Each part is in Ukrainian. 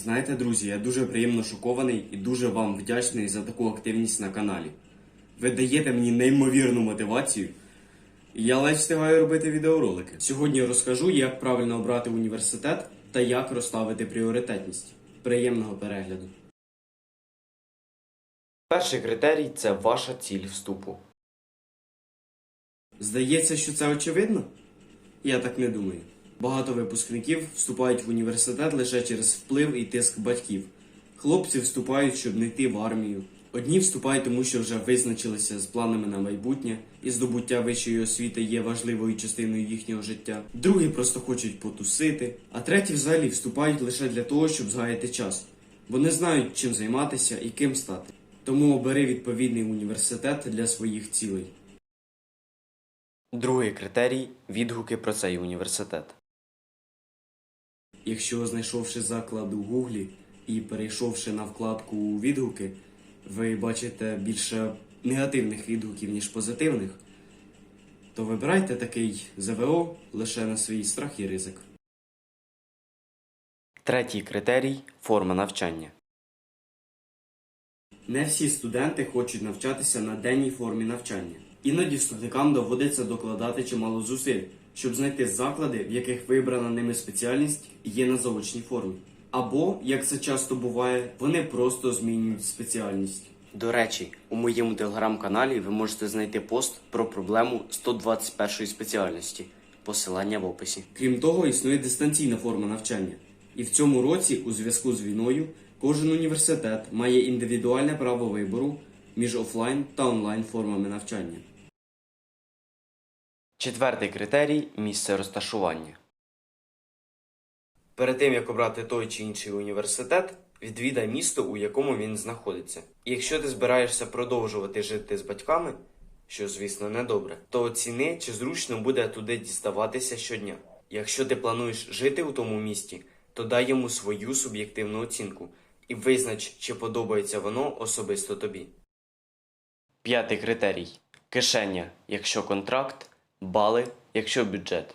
Знаєте, друзі, я дуже приємно шокований і дуже вам вдячний за таку активність на каналі. Ви даєте мені неймовірну мотивацію. І я ледь встигаю робити відеоролики. Сьогодні розкажу, як правильно обрати університет та як розставити пріоритетність. Приємного перегляду. Перший критерій це ваша ціль вступу. Здається, що це очевидно? Я так не думаю. Багато випускників вступають в університет лише через вплив і тиск батьків. Хлопці вступають, щоб не йти в армію. Одні вступають, тому що вже визначилися з планами на майбутнє, і здобуття вищої освіти є важливою частиною їхнього життя. Другі просто хочуть потусити, а треті взагалі вступають лише для того, щоб згаяти час, бо не знають, чим займатися і ким стати. Тому обери відповідний університет для своїх цілей. Другий критерій відгуки про цей університет. Якщо знайшовши заклад у Гуглі і перейшовши на вкладку відгуки, ви бачите більше негативних відгуків, ніж позитивних, то вибирайте такий ЗВО лише на свій страх і ризик. Третій критерій форма навчання. Не всі студенти хочуть навчатися на денній формі навчання. Іноді вступникам доводиться докладати чимало зусиль, щоб знайти заклади, в яких вибрана ними спеціальність є на заочній формі. Або, як це часто буває, вони просто змінюють спеціальність. До речі, у моєму телеграм-каналі ви можете знайти пост про проблему 121 спеціальності. Посилання в описі. Крім того, існує дистанційна форма навчання. І в цьому році, у зв'язку з війною, кожен університет має індивідуальне право вибору між офлайн та онлайн формами навчання. Четвертий критерій місце розташування. Перед тим як обрати той чи інший університет, відвідай місто, у якому він знаходиться. Якщо ти збираєшся продовжувати жити з батьками, що звісно не добре, то оціни, чи зручно буде туди діставатися щодня. Якщо ти плануєш жити у тому місті, то дай йому свою суб'єктивну оцінку і визнач, чи подобається воно особисто тобі. П'ятий критерій кишеня, якщо контракт, бали, якщо бюджет.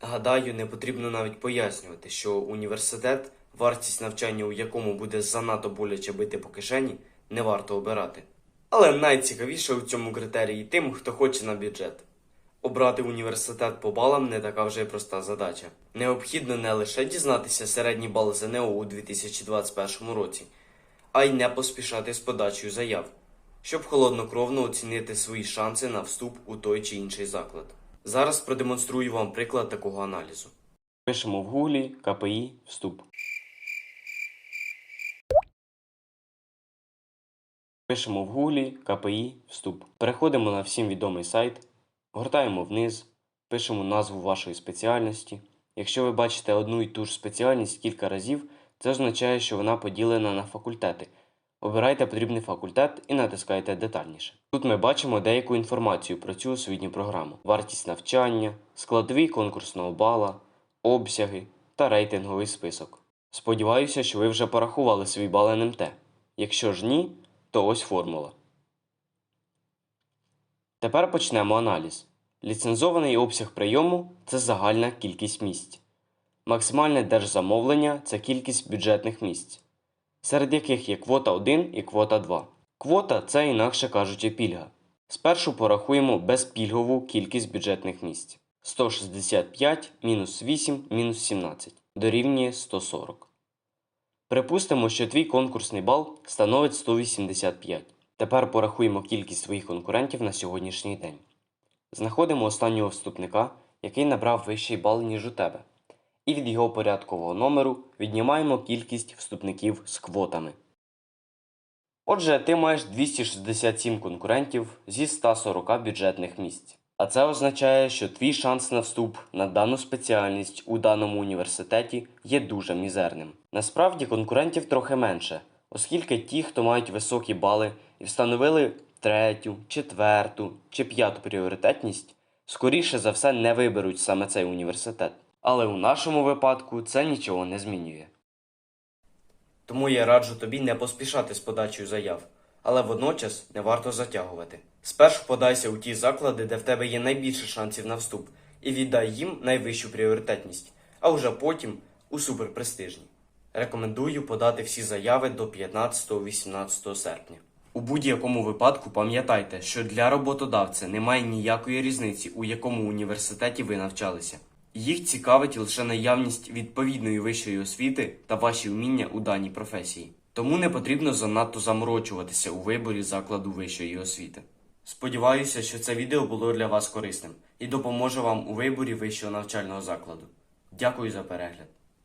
Гадаю, не потрібно навіть пояснювати, що університет, вартість навчання у якому буде занадто боляче бити по кишені, не варто обирати. Але найцікавіше у цьому критерії тим, хто хоче на бюджет. Обрати університет по балам не така вже й проста задача. Необхідно не лише дізнатися середній бал ЗНО у 2021 році, а й не поспішати з подачею заяв, щоб холоднокровно оцінити свої шанси на вступ у той чи інший заклад. Зараз продемонструю вам приклад такого аналізу. Пишемо в гуглі КПІ вступ. Пишемо в гуглі КПІ вступ. Переходимо на всім відомий сайт, гортаємо вниз, пишемо назву вашої спеціальності. Якщо ви бачите одну і ту ж спеціальність кілька разів, це означає, що вона поділена на факультети. Обирайте потрібний факультет і натискайте детальніше. Тут ми бачимо деяку інформацію про цю освітню програму: вартість навчання, складові конкурсного бала, обсяги та рейтинговий список. Сподіваюся, що ви вже порахували свій бал НМТ. Якщо ж ні, то ось формула. Тепер почнемо аналіз. Ліцензований обсяг прийому це загальна кількість місць. Максимальне держзамовлення це кількість бюджетних місць, серед яких є квота 1 і квота 2. Квота це інакше кажучи пільга. Спершу порахуємо безпільгову кількість бюджетних місць. 165 мінус 8 мінус 17 дорівнює 140. Припустимо, що твій конкурсний бал становить 185. Тепер порахуємо кількість своїх конкурентів на сьогоднішній день. Знаходимо останнього вступника, який набрав вищий бал, ніж у тебе. І від його порядкового номеру віднімаємо кількість вступників з квотами. Отже, ти маєш 267 конкурентів зі 140 бюджетних місць. А це означає, що твій шанс на вступ на дану спеціальність у даному університеті є дуже мізерним. Насправді конкурентів трохи менше, оскільки ті, хто мають високі бали і встановили третю, четверту чи п'яту пріоритетність, скоріше за все не виберуть саме цей університет. Але у нашому випадку це нічого не змінює. Тому я раджу тобі не поспішати з подачею заяв, але водночас не варто затягувати. Спершу подайся у ті заклади, де в тебе є найбільше шансів на вступ, і віддай їм найвищу пріоритетність, а вже потім у суперпрестижні. Рекомендую подати всі заяви до 15-18 серпня. У будь-якому випадку пам'ятайте, що для роботодавця немає ніякої різниці, у якому університеті ви навчалися. Їх цікавить лише наявність відповідної вищої освіти та ваші вміння у даній професії. Тому не потрібно занадто заморочуватися у виборі закладу вищої освіти. Сподіваюся, що це відео було для вас корисним і допоможе вам у виборі вищого навчального закладу. Дякую за перегляд.